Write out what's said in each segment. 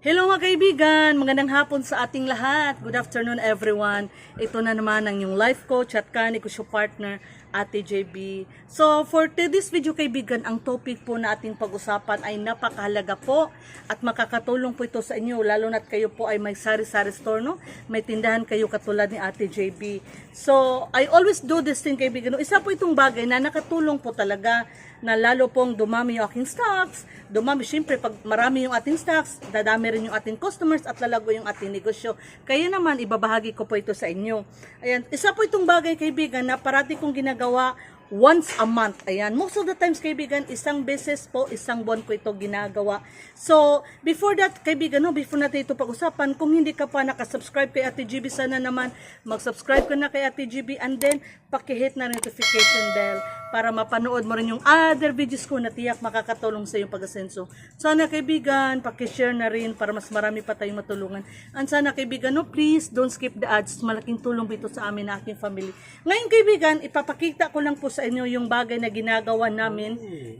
Hello mga kaibigan, magandang hapon sa ating lahat. Good afternoon everyone. Ito na naman ang yung life coach at kanik ko partner, Ate JB. So for today's video kaibigan, ang topic po na ating pag-usapan ay napakahalaga po at makakatulong po ito sa inyo lalo na't kayo po ay may sari-sari store no. May tindahan kayo katulad ni Ate JB. So I always do this thing kaibigan. Isa po itong bagay na nakatulong po talaga na lalo pong dumami yung aking stocks, dumami, syempre pag marami yung ating stocks, dadami rin yung ating customers at lalago yung ating negosyo. Kaya naman, ibabahagi ko po ito sa inyo. Ayan, isa po itong bagay kaibigan na parati kong ginagawa once a month. Ayan, most of the times kaibigan, isang beses po, isang buwan ko ito ginagawa. So, before that kaibigan, no, before natin ito pag-usapan, kung hindi ka pa nakasubscribe kay Ate GB, sana naman mag-subscribe ka na kay Ate GB and then pakihit na notification bell para mapanood mo rin yung other videos ko na tiyak makakatulong sa iyong pag-asenso. Sana kaibigan, pakishare na rin para mas marami pa tayong matulungan. And sana kaibigan, no, please don't skip the ads. Malaking tulong ito sa amin na aking family. Ngayon kaibigan, ipapakita ko lang po sa inyo yung bagay na ginagawa namin.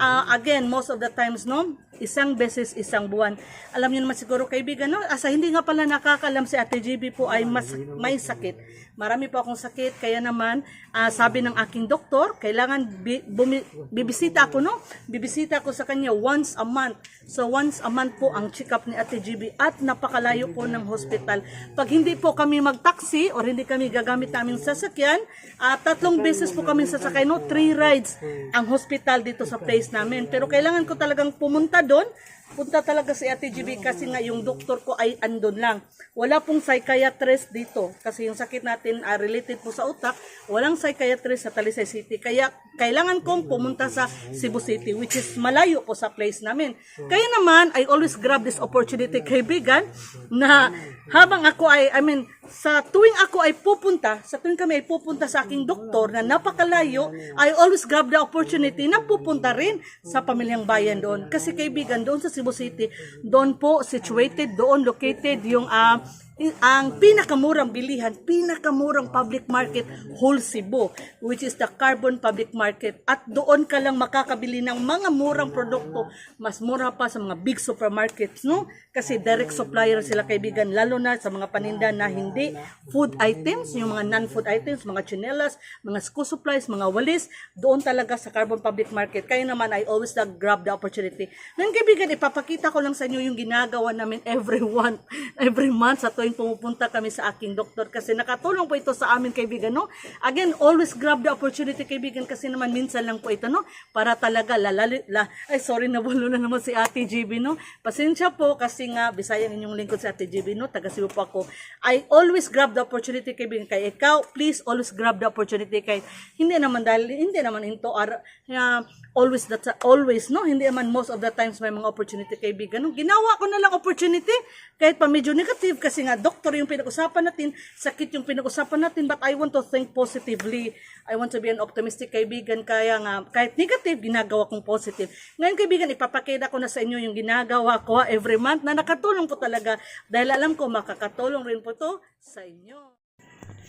Ah, again, most of the times, no, isang beses, isang buwan. Alam niyo naman siguro kaibigan, no, asa hindi nga pala nakakalam si Ate GB po ay mas, may sakit. Marami po akong sakit, kaya naman, ah, sabi ng aking doktor, kailangan bi- bumi- bibisita ako, no? Bibisita ako sa kanya once a month. So, once a month po ang check-up ni Ate GB at napakalayo po ng hospital. Pag hindi po kami mag-taxi or hindi kami gagamit namin sasakyan, ah, tatlong beses po kami sasakay, no? Three rides ang hospital dito sa place namin. Pero kailangan ko talagang pumunta doon punta talaga si Ate GB kasi nga yung doktor ko ay andon lang. Wala pong psychiatrist dito kasi yung sakit natin ah, related po sa utak, walang psychiatrist sa Talisay City. Kaya kailangan kong pumunta sa Cebu City which is malayo po sa place namin. Kaya naman, I always grab this opportunity kaibigan na habang ako ay, I mean, sa tuwing ako ay pupunta, sa tuwing kami ay pupunta sa aking doktor na napakalayo, I always grab the opportunity na pupunta rin sa pamilyang bayan doon. Kasi kaibigan, doon sa Cebu City, doon po situated, doon located yung i- ang pinakamurang bilihan, pinakamurang public market, whole Cebu, which is the Carbon Public Market. At doon ka lang makakabili ng mga murang produkto, mas mura pa sa mga big supermarkets, no? Kasi direct supplier sila kaibigan, lalo na sa mga paninda na hindi food items, yung mga non-food items, mga chinelas, mga school supplies, mga walis, doon talaga sa Carbon Public Market. Kaya naman, I always like grab the opportunity. Ngayon kaibigan, ipapakita ko lang sa inyo yung ginagawa namin every one, every month sa tuwing pumupunta kami sa aking doktor kasi nakatulong po ito sa amin kaibigan, no? Again, always grab the opportunity kaibigan kasi naman minsan lang po ito, no? Para talaga lalali, la, ay sorry, nabulo na naman si Ate GB, no? Pasensya po kasi nga, bisayang inyong lingkod si Ate GB, no? Taga Cebu po ako. I always grab the opportunity kaibigan kay ikaw, please always grab the opportunity kay hindi naman dahil, hindi naman into ar, uh, always that always no hindi naman most of the times may mga opportunity kaibigan no ginawa ko na lang opportunity kahit pa medyo negative kasi nga doktor yung pinag-usapan natin sakit yung pinag-usapan natin but I want to think positively I want to be an optimistic kaibigan kaya nga kahit negative ginagawa kong positive. Ngayon kaibigan ipapakita ko na sa inyo yung ginagawa ko every month na nakatulong po talaga. Dahil alam ko makakatulong rin po to sa inyo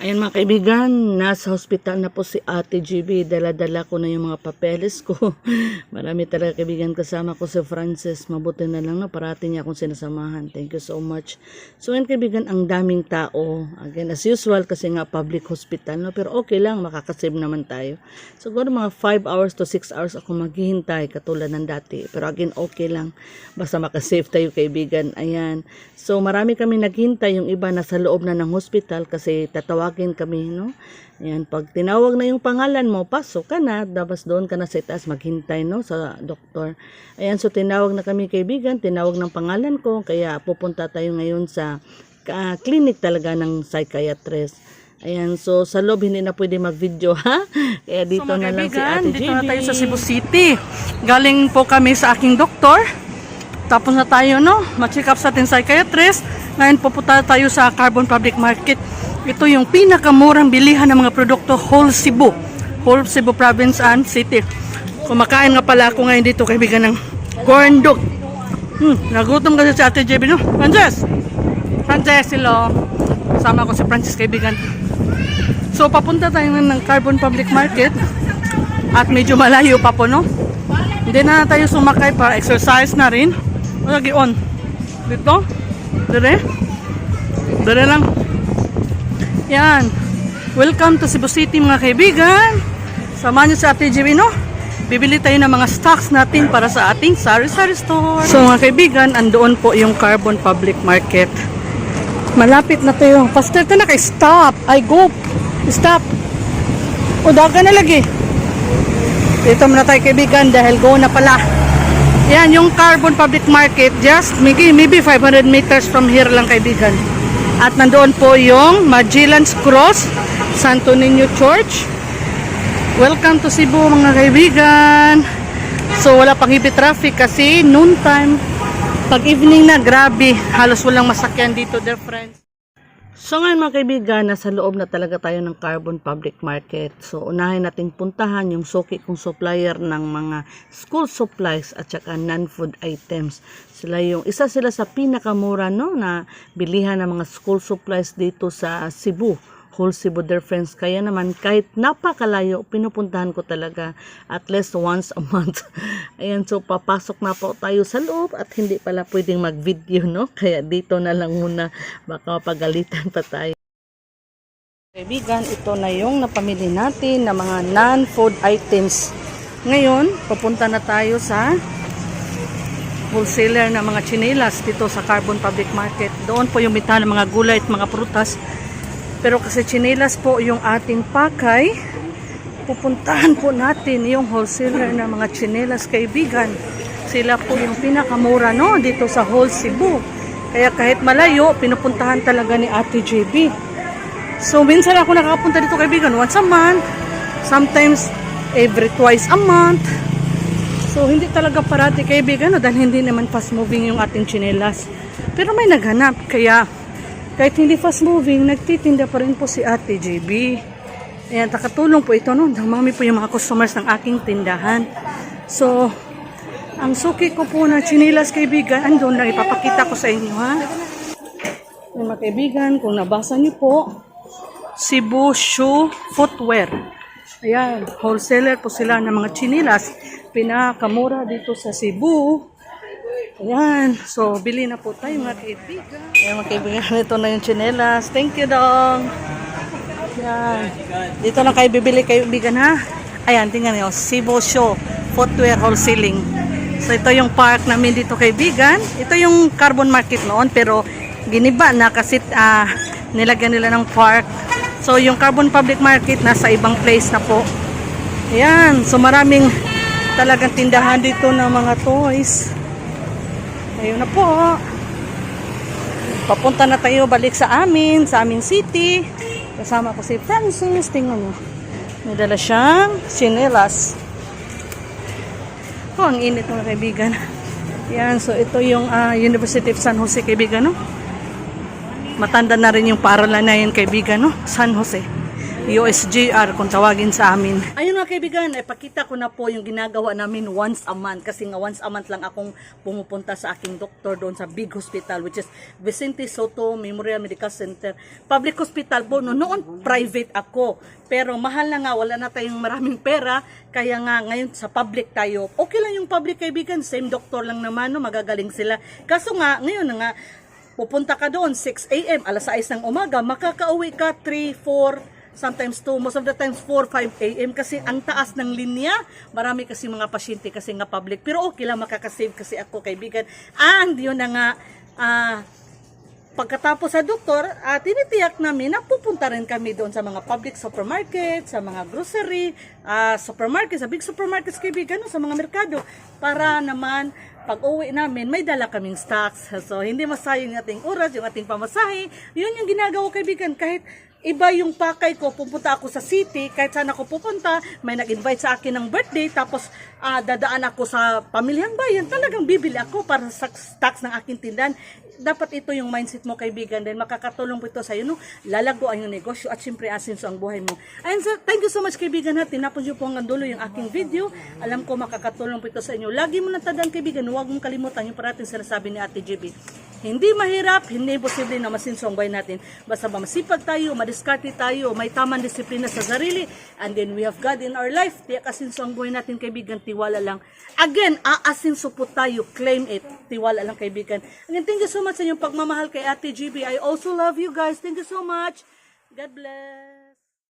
Ayan mga kaibigan, nasa hospital na po si Ate GB. Dala-dala ko na yung mga papeles ko. Marami talaga kaibigan kasama ko si Francis. Mabuti na lang na parati niya akong sinasamahan. Thank you so much. So ayan kaibigan, ang daming tao. Again, as usual kasi nga public hospital. No? Pero okay lang, makakasave naman tayo. Siguro mga 5 hours to 6 hours ako maghihintay katulad ng dati. Pero again, okay lang. Basta makasave tayo kaibigan. Ayan. So marami kami naghintay. Yung iba nasa loob na ng hospital kasi tatawagin kami. No? Ayan, pag tinawag na yung pangalan mo, pasok ka na, dabas doon ka na sa itaas, maghintay no, sa doktor. Ayan, so tinawag na kami kaibigan, tinawag ng pangalan ko, kaya pupunta tayo ngayon sa ah, clinic talaga ng psychiatrist. Ayan, so sa loob hindi na pwede mag-video ha. Kaya dito so, na lang si Ate dito na JB. tayo sa Cebu City. Galing po kami sa aking doktor. Tapos na tayo, no? Ma-check up sa ating psychiatrist. Ngayon pupunta tayo sa Carbon Public Market. Ito yung pinakamurang bilihan ng mga produkto whole Cebu. Whole Cebu Province and City. Kumakain nga pala ako ngayon dito, kaibigan ng corn dog. Hmm, nagutom kasi si Ate JB, no? Frances! Frances, hello. Kasama ko si Francis, kaibigan. So, papunta tayo ngayon ng Carbon Public Market at medyo malayo pa po, no? Hindi na tayo sumakay para exercise na rin. Lagi on. Dito. Dire? Dire lang. Yan. Welcome to Cebu City mga kaibigan. Samahan niyo sa Ate JB, no? Bibili tayo ng mga stocks natin para sa ating sari-sari store. So mga kaibigan, andoon po yung Carbon Public Market. Malapit na tayo. Faster ka stop. Ay, go. Stop. O, na lagi. Dito muna tayo kaibigan dahil go na pala. Yan, yung Carbon Public Market, just maybe, maybe 500 meters from here lang kaibigan. At nandoon po yung Magellan's Cross, Santo Niño Church. Welcome to Cebu mga kaibigan. So wala pang heavy traffic kasi noon time. Pag evening na, grabe. Halos walang masakyan dito, dear friends. So ngayon mga kaibigan, nasa loob na talaga tayo ng Carbon Public Market. So unahin nating puntahan yung suki kong supplier ng mga school supplies at saka non-food items. Sila yung isa sila sa pinakamura no na bilihan ng mga school supplies dito sa Cebu. Whole Cebu dear friends. Kaya naman kahit napakalayo, pinupuntahan ko talaga at least once a month. Ayan, so papasok na po tayo sa loob at hindi pala pwedeng mag-video, no? Kaya dito na lang muna, baka mapagalitan pa tayo. Kaibigan, ito na yung napamili natin na mga non-food items. Ngayon, papunta na tayo sa wholesaler na mga chinelas dito sa Carbon Public Market. Doon po yung mita ng mga gulay at mga prutas. Pero kasi chinelas po yung ating pakay, pupuntahan po natin yung wholesaler na mga chinelas kaibigan. Sila po yung pinakamura no dito sa whole Cebu. Kaya kahit malayo, pinupuntahan talaga ni Ate JB. So minsan ako nakakapunta dito kaibigan once a month, sometimes every twice a month. So hindi talaga parati kaibigan no, dahil hindi naman fast moving yung ating chinelas. Pero may naghanap kaya kahit hindi fast moving, nagtitinda pa rin po si Ate JB. Ayan, takatulong po ito no. Dumami po yung mga customers ng aking tindahan. So, ang suki ko po na chinilas kaibigan, andun lang ipapakita ko sa inyo ha. Yung mga kaibigan, kung nabasa niyo po, Cebu Shoe Footwear. Ayan, wholesaler po sila ng mga chinilas. Pinakamura dito sa Cebu. Ayan, so bili na po tayo mga kaibigan. Ayan mga kaibigan, ito na yung chinelas. Thank you, Dong. Ayan. Dito na kayo bibili kaibigan ha. Ayan, tingnan niyo, Cebu Show Footwear Wholesaling. So ito yung park namin dito kaibigan. Ito yung carbon market noon pero giniba na kasi ah, nilagyan nila ng park. So yung carbon public market nasa ibang place na po. Ayan, so maraming talagang tindahan dito ng mga toys. Ayun na po. Papunta na tayo balik sa amin, sa aming city. Kasama ko si Francis. Tingnan nyo. May dala siyang sinelas. Oh, ang init mga kaibigan. Yan, so ito yung ah, University of San Jose kaibigan, no? Matanda na rin yung paaralan na yan kaibigan, no? San Jose. USGR kung tawagin sa amin. Ayun mga kaibigan, ipakita ko na po yung ginagawa namin once a month kasi nga once a month lang akong pumupunta sa aking doktor doon sa big hospital which is Vicente Soto Memorial Medical Center. Public hospital po, no, noon private ako. Pero mahal na nga, wala na tayong maraming pera kaya nga ngayon sa public tayo. Okay lang yung public kaibigan, same doktor lang naman, no, magagaling sila. Kaso nga, ngayon nga, pupunta ka doon 6 a.m. alas 6 ng umaga, makakauwi ka 3, 4, sometimes 2, most of the times 4, 5 a.m. kasi ang taas ng linya. Marami kasi mga pasyente kasi nga public. Pero okay lang makakasave kasi ako kaibigan. And yun na nga, ah, pagkatapos sa doktor, uh, tinitiyak namin na pupunta rin kami doon sa mga public supermarket, sa mga grocery, ah, supermarket, sa big supermarkets kaibigan, no, sa mga merkado, para naman pag uwi namin, may dala kaming stocks. So, hindi masayang yung ating oras, yung ating pamasahe. Yun yung ginagawa kaibigan, kahit iba yung pakay ko, pupunta ako sa city, kahit saan ako pupunta, may nag-invite sa akin ng birthday, tapos ah, dadaan ako sa pamilyang bayan, talagang bibili ako para sa stocks ng aking tindahan. Dapat ito yung mindset mo kaibigan, then makakatulong po ito sa iyo, no? lalago ang iyong negosyo at siyempre asinso ang buhay mo. Ayun, so, thank you so much kaibigan ha, tinapos niyo po hanggang dulo yung aking video. Alam ko makakatulong po ito sa inyo. Lagi mo natandaan kaibigan, huwag mong kalimutan yung parating sinasabi ni Ate JB Hindi mahirap, hindi imposible na masinso ang natin. Basta ba masipag tayo, madiskarte tayo, may tamang disiplina sa sarili, and then we have God in our life. Tiyak asinso ang buhay natin, kaibigan, tiwala lang. Again, aasinso po tayo, claim it. Tiwala lang, kaibigan. Again, thank you so much sa inyong pagmamahal kay Ate GB. I also love you guys. Thank you so much. God bless.